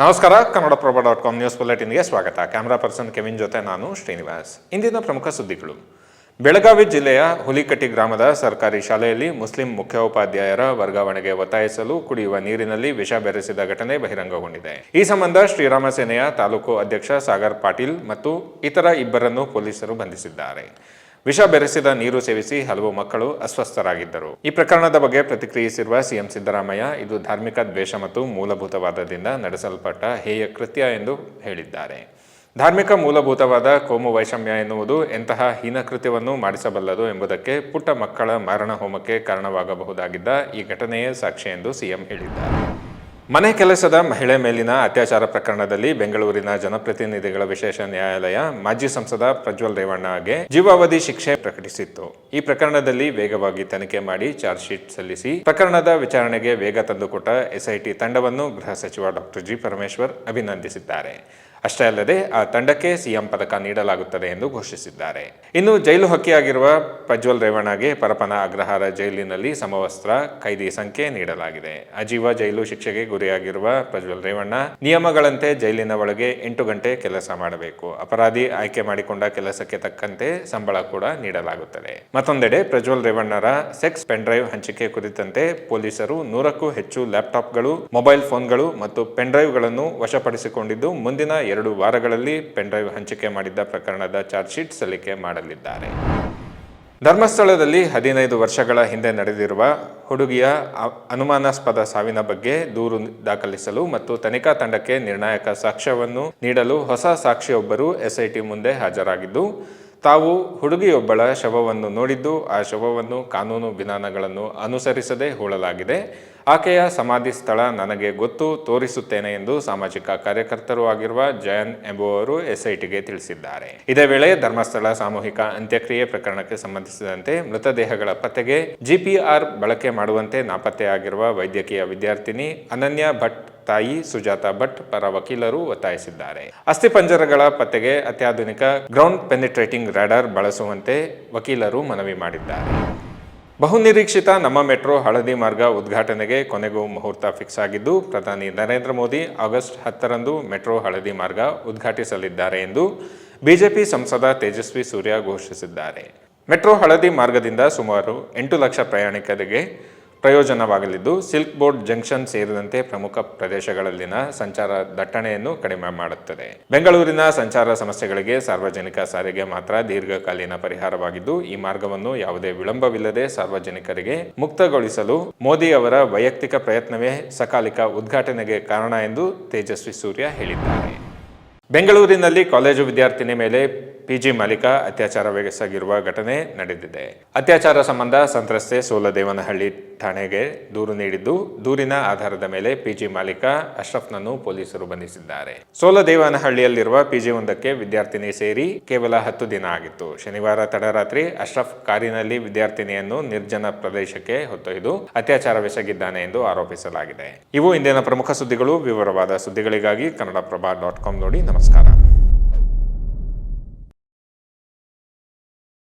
ನಮಸ್ಕಾರ Kannadaprabha dot com news ಬುಲೆಟಿನ್ಗೆ ಸ್ವಾಗತ. ಕ್ಯಾಮರಾ ಪರ್ಸನ್ ಕೆವಿನ್ ಜೊತೆ ನಾನು ಶ್ರೀನಿವಾಸ್. ಇಂದಿನ ಪ್ರಮುಖ ಸುದ್ದಿಗಳು. ಬೆಳಗಾವಿ ಜಿಲ್ಲೆಯ ಹುಲಿಕಟ್ಟಿ ಗ್ರಾಮದ ಸರ್ಕಾರಿ ಶಾಲೆಯಲ್ಲಿ ಮುಸ್ಲಿಂ ಮುಖ್ಯೋಪಾಧ್ಯಾಯರ ವರ್ಗಾವಣೆಗೆ ಒತ್ತಾಯಿಸಲು ಕುಡಿಯುವ ನೀರಿನಲ್ಲಿ ವಿಷ ಬೆರೆಸಿದ ಘಟನೆ ಬಹಿರಂಗಗೊಂಡಿದೆ. ಈ ಸಂಬಂಧ ಶ್ರೀರಾಮ ಸೇನೆಯ ತಾಲೂಕು ಅಧ್ಯಕ್ಷ ಸಾಗರ್ ಪಾಟೀಲ್ ಮತ್ತು ಇತರ ಇಬ್ಬರನ್ನು ಪೊಲೀಸರು ಬಂಧಿಸಿದ್ದಾರೆ. ವಿಷ ಬೆರೆಸಿದ ನೀರು ಸೇವಿಸಿ ಹಲವು ಮಕ್ಕಳು ಅಸ್ವಸ್ಥರಾಗಿದ್ದರು. ಈ ಪ್ರಕರಣದ ಬಗ್ಗೆ ಪ್ರತಿಕ್ರಿಯಿಸಿರುವ ಸಿಎಂ ಸಿದ್ದರಾಮಯ್ಯ, ಇದು ಧಾರ್ಮಿಕ ದ್ವೇಷ ಮತ್ತು ಮೂಲಭೂತವಾದದಿಂದ ನಡೆಸಲ್ಪಟ್ಟ ಹೇಯ ಕೃತ್ಯ ಎಂದು ಹೇಳಿದ್ದಾರೆ. ಧಾರ್ಮಿಕ ಮೂಲಭೂತವಾದ ಕೋಮು ವೈಷಮ್ಯ ಎನ್ನುವುದು ಎಂತಹ ಹೀನ ಕೃತ್ಯವನ್ನು ಮಾಡಿಸಬಲ್ಲದು ಎಂಬುದಕ್ಕೆ ಪುಟ್ಟ ಮಕ್ಕಳ ಮರಣ ಹೋಮಕ್ಕೆ ಕಾರಣವಾಗಬಹುದಾಗಿದ್ದ ಈ ಘಟನೆಯೇ ಸಾಕ್ಷಿ ಎಂದು ಸಿಎಂ ಹೇಳಿದ್ದಾರೆ. ಮನೆ ಕೆಲಸದ ಮಹಿಳೆ ಮೇಲಿನ ಅತ್ಯಾಚಾರ ಪ್ರಕರಣದಲ್ಲಿ ಬೆಂಗಳೂರಿನ ಜನಪ್ರತಿನಿಧಿಗಳ ವಿಶೇಷ ನ್ಯಾಯಾಲಯ ಮಾಜಿ ಸಂಸದ ಪ್ರಜ್ವಲ್ ರೇವಣ್ಣಗೆ ಜೀವಾವಧಿ ಶಿಕ್ಷೆ ಪ್ರಕಟಿಸಿತ್ತು. ಈ ಪ್ರಕರಣದಲ್ಲಿ ವೇಗವಾಗಿ ತನಿಖೆ ಮಾಡಿ ಚಾರ್ಜ್ ಶೀಟ್ ಸಲ್ಲಿಸಿ ಪ್ರಕರಣದ ವಿಚಾರಣೆಗೆ ವೇಗ ತಂದುಕೊಟ್ಟ ಎಸ್ಐಟಿ ತಂಡವನ್ನು ಗೃಹ ಸಚಿವ ಡಾಕ್ಟರ್ ಜಿ ಪರಮೇಶ್ವರ್ ಅಭಿನಂದಿಸಿದ್ದಾರೆ. ಅಷ್ಟೇ ಅಲ್ಲದೆ ಆ ತಂಡಕ್ಕೆ ಸಿಎಂ ಪದಕ ನೀಡಲಾಗುತ್ತದೆ ಎಂದು ಘೋಷಿಸಿದ್ದಾರೆ. ಇನ್ನು ಜೈಲು ಹಕ್ಕಿಯಾಗಿರುವ ಪ್ರಜ್ವಲ್ ರೇವಣ್ಣಗೆ ಪರಪನ ಅಗ್ರಹಾರ ಜೈಲಿನಲ್ಲಿ ಸಮವಸ್ತ್ರ ಕೈದಿ ಸಂಖ್ಯೆ ನೀಡಲಾಗಿದೆ. ಅಜೀವ ಜೈಲು ಶಿಕ್ಷೆಗೆ ಗುರಿಯಾಗಿರುವ ಪ್ರಜ್ವಲ್ ರೇವಣ್ಣ, ನಿಯಮಗಳಂತೆ ಜೈಲಿನ ಒಳಗೆ ಎಂಟು ಗಂಟೆ ಕೆಲಸ ಮಾಡಬೇಕು. ಅಪರಾಧಿ ಆಯ್ಕೆ ಮಾಡಿಕೊಂಡ ಕೆಲಸಕ್ಕೆ ತಕ್ಕಂತೆ ಸಂಬಳ ಕೂಡ ನೀಡಲಾಗುತ್ತದೆ. ಮತ್ತೊಂದೆಡೆ ಪ್ರಜ್ವಲ್ ರೇವಣ್ಣರ ಸೆಕ್ಸ್ ಪೆನ್ಡ್ರೈವ್ ಹಂಚಿಕೆ ಕುರಿತಂತೆ ಪೊಲೀಸರು ನೂರಕ್ಕೂ ಹೆಚ್ಚು ಲ್ಯಾಪ್ಟಾಪ್ಗಳು, ಮೊಬೈಲ್ ಫೋನ್ಗಳು ಮತ್ತು ಪೆನ್ಡ್ರೈವ್ಗಳನ್ನು ವಶಪಡಿಸಿಕೊಂಡಿದ್ದು ಮುಂದಿನ ಎರಡು ವಾರಗಳಲ್ಲಿ ಪೆನ್ಡ್ರೈವ್ ಹಂಚಿಕೆ ಮಾಡಿದ್ದ ಪ್ರಕರಣದ ಚಾರ್ಜ್ ಶೀಟ್ ಸಲ್ಲಿಕೆ ಮಾಡಲಿದ್ದಾರೆ. ಧರ್ಮಸ್ಥಳದಲ್ಲಿ ಹದಿನೈದು ವರ್ಷಗಳ ಹಿಂದೆ ನಡೆದಿರುವ ಹುಡುಗಿಯ ಅನುಮಾನಾಸ್ಪದ ಸಾವಿನ ಬಗ್ಗೆ ದೂರು ದಾಖಲಿಸಲು ಮತ್ತು ತನಿಖಾ ತಂಡಕ್ಕೆ ನಿರ್ಣಾಯಕ ಸಾಕ್ಷ್ಯವನ್ನು ನೀಡಲು ಹೊಸ ಸಾಕ್ಷಿಯೊಬ್ಬರು ಎಸ್ಐಟಿ ಮುಂದೆ ಹಾಜರಾಗಿದ್ದು ತಾವು ಹುಡುಗಿಯೊಬ್ಬಳ ಶವವನ್ನು ನೋಡಿದ್ದು, ಆ ಶವವನ್ನು ಕಾನೂನು ವಿಧಾನಗಳನ್ನು ಅನುಸರಿಸದೆ ಹೂಳಲಾಗಿದೆ. ಆಕೆಯ ಸಮಾಧಿ ಸ್ಥಳ ನನಗೆ ಗೊತ್ತು, ತೋರಿಸುತ್ತೇನೆ ಎಂದು ಸಾಮಾಜಿಕ ಕಾರ್ಯಕರ್ತರು ಆಗಿರುವ ಜಯನ್ ಎಂಬುವವರು ಎಸ್ಐಟಿಗೆ ತಿಳಿಸಿದ್ದಾರೆ. ಇದೇ ವೇಳೆ ಧರ್ಮಸ್ಥಳ ಸಾಮೂಹಿಕ ಅಂತ್ಯಕ್ರಿಯೆ ಪ್ರಕರಣಕ್ಕೆ ಸಂಬಂಧಿಸಿದಂತೆ ಮೃತದೇಹಗಳ ಪತ್ತೆಗೆ ಜಿಪಿಆರ್ ಬಳಕೆ ಮಾಡುವಂತೆ ನಾಪತ್ತೆಯಾಗಿರುವ ವೈದ್ಯಕೀಯ ವಿದ್ಯಾರ್ಥಿನಿ ಅನನ್ಯ ಭಟ್ ತಾಯಿ ಸುಜಾತ ಭಟ್ ಪರ ವಕೀಲರು ಒತ್ತಾಯಿಸಿದ್ದಾರೆ. ಅಸ್ಥಿಪಂಜರಗಳ ಪತ್ತೆಗೆ ಅತ್ಯಾಧುನಿಕ ಗ್ರೌಂಡ್ ಪೆನಿಟ್ರೇಟಿಂಗ್ ರಾಡಾರ್ ಬಳಸುವಂತೆ ವಕೀಲರು ಮನವಿ ಮಾಡಿದ್ದಾರೆ. ಬಹುನಿರೀಕ್ಷಿತ ನಮ್ಮ ಮೆಟ್ರೋ ಹಳದಿ ಮಾರ್ಗ ಉದ್ಘಾಟನೆಗೆ ಕೊನೆಗೂ ಮುಹೂರ್ತ ಫಿಕ್ಸ್ ಆಗಿದ್ದು, ಪ್ರಧಾನಿ ನರೇಂದ್ರ ಮೋದಿ ಆಗಸ್ಟ್ ಹತ್ತರಂದು ಮೆಟ್ರೋ ಹಳದಿ ಮಾರ್ಗ ಉದ್ಘಾಟಿಸಲಿದ್ದಾರೆ ಎಂದು ಬಿಜೆಪಿ ಸಂಸದ ತೇಜಸ್ವಿ ಸೂರ್ಯ ಘೋಷಿಸಿದ್ದಾರೆ. ಮೆಟ್ರೋ ಹಳದಿ ಮಾರ್ಗದಿಂದ ಸುಮಾರು ಎಂಟು ಲಕ್ಷ ಪ್ರಯಾಣಿಕರಿಗೆ ಪ್ರಯೋಜನವಾಗಲಿದ್ದು, ಸಿಲ್ಕ್ ಬೋರ್ಡ್ ಜಂಕ್ಷನ್ ಸೇರಿದಂತೆ ಪ್ರಮುಖ ಪ್ರದೇಶಗಳಲ್ಲಿನ ಸಂಚಾರ ದಟ್ಟಣೆಯನ್ನು ಕಡಿಮೆ ಮಾಡುತ್ತದೆ. ಬೆಂಗಳೂರಿನ ಸಂಚಾರ ಸಮಸ್ಯೆಗಳಿಗೆ ಸಾರ್ವಜನಿಕ ಸಾರಿಗೆ ಮಾತ್ರ ದೀರ್ಘಕಾಲೀನ ಪರಿಹಾರವಾಗಿದ್ದು, ಈ ಮಾರ್ಗವನ್ನು ಯಾವುದೇ ವಿಳಂಬವಿಲ್ಲದೆ ಸಾರ್ವಜನಿಕರಿಗೆ ಮುಕ್ತಗೊಳಿಸಲು ಮೋದಿ ಅವರ ವೈಯಕ್ತಿಕ ಪ್ರಯತ್ನವೇ ಸಕಾಲಿಕ ಉದ್ಘಾಟನೆಗೆ ಕಾರಣ ಎಂದು ತೇಜಸ್ವಿ ಸೂರ್ಯ ಹೇಳಿದ್ದಾರೆ. ಬೆಂಗಳೂರಿನಲ್ಲಿ ಕಾಲೇಜು ವಿದ್ಯಾರ್ಥಿನಿ ಮೇಲೆ ಪಿಜಿ ಮಾಲೀಕ ಅತ್ಯಾಚಾರವೆಸಗಿರುವ ಘಟನೆ ನಡೆದಿದೆ. ಅತ್ಯಾಚಾರ ಸಂಬಂಧ ಸಂತ್ರಸ್ತೆ ಸೋಲದೇವನಹಳ್ಳಿ ಠಾಣೆಗೆ ದೂರು ನೀಡಿದ್ದು, ದೂರಿನ ಆಧಾರದ ಮೇಲೆ ಪಿಜಿ ಮಾಲೀಕ ಅಶ್ರಫ್ನನ್ನು ಪೊಲೀಸರು ಬಂಧಿಸಿದ್ದಾರೆ. ಸೋಲದೇವನಹಳ್ಳಿಯಲ್ಲಿರುವ ಪಿಜಿ ಒಂದಕ್ಕೆ ವಿದ್ಯಾರ್ಥಿನಿ ಸೇರಿ ಕೇವಲ ಹತ್ತು ದಿನ ಆಗಿತ್ತು. ಶನಿವಾರ ತಡರಾತ್ರಿ ಅಶ್ರಫ್ ಕಾರಿನಲ್ಲಿ ವಿದ್ಯಾರ್ಥಿನಿಯನ್ನು ನಿರ್ಜನ ಪ್ರದೇಶಕ್ಕೆ ಹೊತ್ತೊಯ್ದು ಅತ್ಯಾಚಾರವೆಸಗಿದ್ದಾನೆ ಎಂದು ಆರೋಪಿಸಲಾಗಿದೆ. ಇವು ಇಂದಿನ ಪ್ರಮುಖ ಸುದ್ದಿಗಳು. ವಿವರವಾದ ಸುದ್ದಿಗಳಿಗಾಗಿ ಕನ್ನಡಪ್ರಭ ಡಾಟ್ ಕಾಮ್ ನೋಡಿ. ನಮಸ್ಕಾರ.